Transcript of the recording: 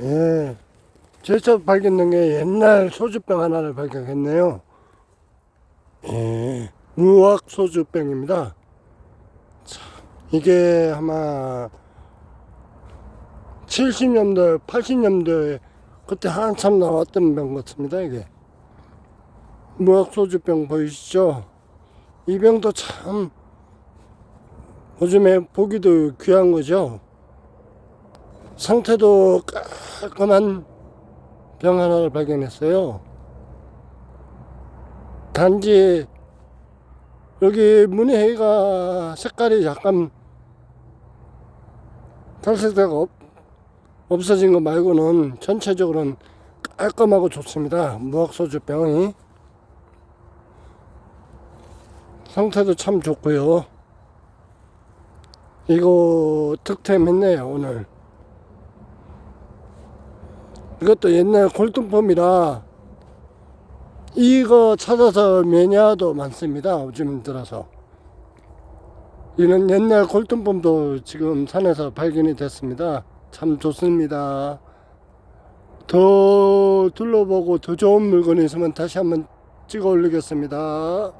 예. 제첫 발견된 게 옛날 소주병 하나를 발견했네요. 예. 무악 소주병입니다. 참, 이게 아마 70년대, 80년대 그때 한참 나왔던 병 같습니다, 이게. 무악 소주병 보이시죠? 이 병도 참 요즘에 보기도 귀한 거죠. 상태도 깔끔한 병 하나를 발견했어요. 단지 여기 문해가 색깔이 약간 탈색자가 없, 없어진 거 말고는 전체적으로는 깔끔하고 좋습니다. 무학소주 병이 상태도 참 좋고요. 이거 득템했네요 오늘. 이것도 옛날 골동품이라 이거 찾아서 매니아도 많습니다. 요즘 들어서. 이는 옛날 골동품도 지금 산에서 발견이 됐습니다. 참 좋습니다. 더 둘러보고 더 좋은 물건이 있으면 다시 한번 찍어 올리겠습니다.